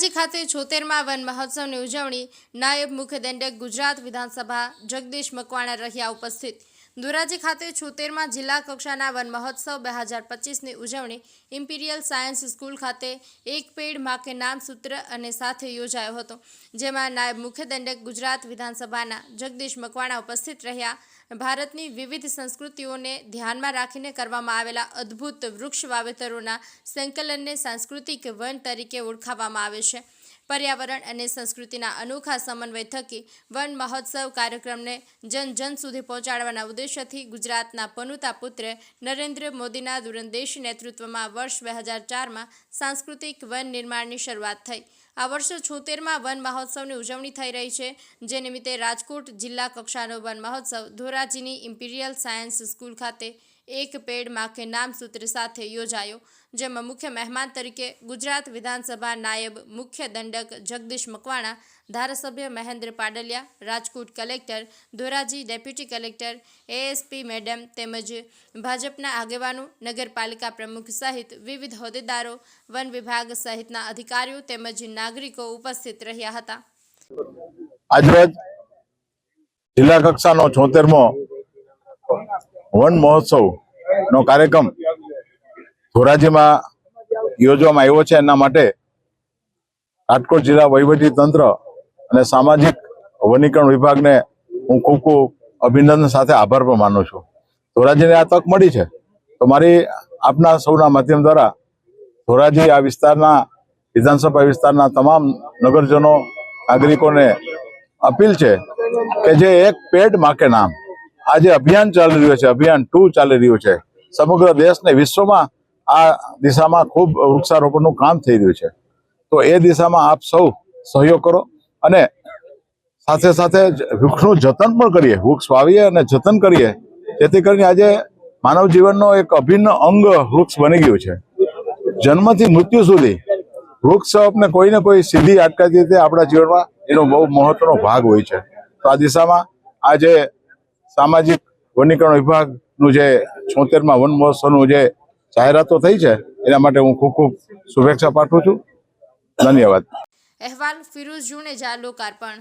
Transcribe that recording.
ધોરાજી ખાતે છોતેરમાં વન મહોત્સવની ઉજવણી નાયબ મુખ્ય દંડક ગુજરાત વિધાનસભા જગદીશ મકવાણા રહ્યા ઉપસ્થિત. ધોરાજી ખાતે છોતેરમાં જિલ્લા કક્ષાના વન મહોત્સવ બે હજાર પચીસની ઉજવણી ઇમ્પિરિયલ સાયન્સ સ્કૂલ ખાતે એક પેડ માકે નામ સૂત્ર અને સાથે યોજાયો હતો, જેમાં નાયબ મુખ્ય દંડક ગુજરાત વિધાનસભાના જગદીશ મકવાણા ઉપસ્થિત રહ્યા. ભારતની વિવિધ સંસ્કૃતિઓને ધ્યાનમાં રાખીને કરવામાં આવેલા અદ્ભુત વૃક્ષ વાવેતરોના સંકલનને સાંસ્કૃતિક વન તરીકે ઓળખાવવામાં આવે છે. પર્યાવરણ અને સંસ્કૃતિના અનોખા સમન્વય થકી વન મહોત્સવ કાર્યક્રમને જન જન સુધી પહોંચાડવાના ઉદ્દેશ્યથી ગુજરાતના પનુતા પુત્ર નરેન્દ્ર મોદીના દૂરંદેશી નેતૃત્વમાં વર્ષ બે હજાર ચારમાં સાંસ્કૃતિક વન નિર્માણની શરૂઆત થઈ. આ વર્ષે છોતેરમાં વન મહોત્સવની ઉજવણી થઈ રહી છે. જે નિમિત્તે રાજકોટ જિલ્લા કક્ષાનો વન મહોત્સવ ધોરાજીની ઇમ્પિરિયલ સાયન્સ સ્કૂલ ખાતે એક પેડમાં કે નામ સૂત્ર સાથે યોજાયો, જેમાં મુખ્ય મહેમાન તરીકે ગુજરાત વિધાનસભા નાયબ મુખ્ય દંડક જગદીશ મકવાણા, ધારાસભ્ય Mahendra Padaliya, Rajkot collector Dhoraji deputy collector, ASP madam તેમજ ભાજપના આગેવાનો, નગરપાલિકા પ્રમુખ સહિત વિવિધ હોદ્દેદારો, વન વિભાગ સહિતના અધિકારીઓ તેમજ નાગરિકો ઉપસ્થિત રહ્યા હતા. આજરોજ જિલ્લા કક્ષાનો છોતેરમો વન મહોત્સવ નો કાર્યક્રમ ધોરાજીમાં યોજવામાં આવ્યો છે. એના માટે રાજકોટ જિલ્લા વહીવટી તંત્ર અને સામાજિક વનીકરણ વિભાગને હું ખૂબ ખૂબ અભિનંદન સાથે આભાર પણ માનું છું. ધોરાજીને આ તક મળી છે. તો મારી આપના સૌના માધ્યમ દ્વારા ધોરાજી આ વિસ્તારના વિધાનસભા વિસ્તારના તમામ નગરજનો, નાગરિકોને અપીલ છે કે જે એક પેડ માકે નામ આ જે અભિયાન ચાલી રહ્યું છે, અભિયાન ટુ ચાલી રહ્યું છે. સમગ્ર દેશ ને વિશ્વમાં આ દિશામાં ખૂબ વૃક્ષારોપણનું કામ થઈ રહ્યું છે. તો એ દિશામાં આપ સૌ સહયોગ કરો અને સાથે સાથે વૃક્ષનું જતન પણ કરીએ, વૃક્ષ વાવીએ અને જતન કરીએ. જેથી કરીને આજે માનવ જીવનનો એક અભિન્ન અંગ વૃક્ષ બની ગયું છે. જન્મથી મૃત્યુ સુધી વૃક્ષ આપણે કોઈને કોઈ સીધી આટકાતી રીતે આપણા જીવનમાં એનો બહુ મહત્વનો ભાગ હોય છે. તો આ દિશામાં આ જે સામાજિક વનીકરણ વિભાગનું જે છોતેરમાં વન મહોત્સવનું જે જાહેરાતો થઈ છે, એના માટે હું ખૂબ ખૂબ શુભેચ્છા પાઠવું છું. ધન્યવાદ. અહેવાલ ફિરોઝ જુનેજા, લોકાર્પણ.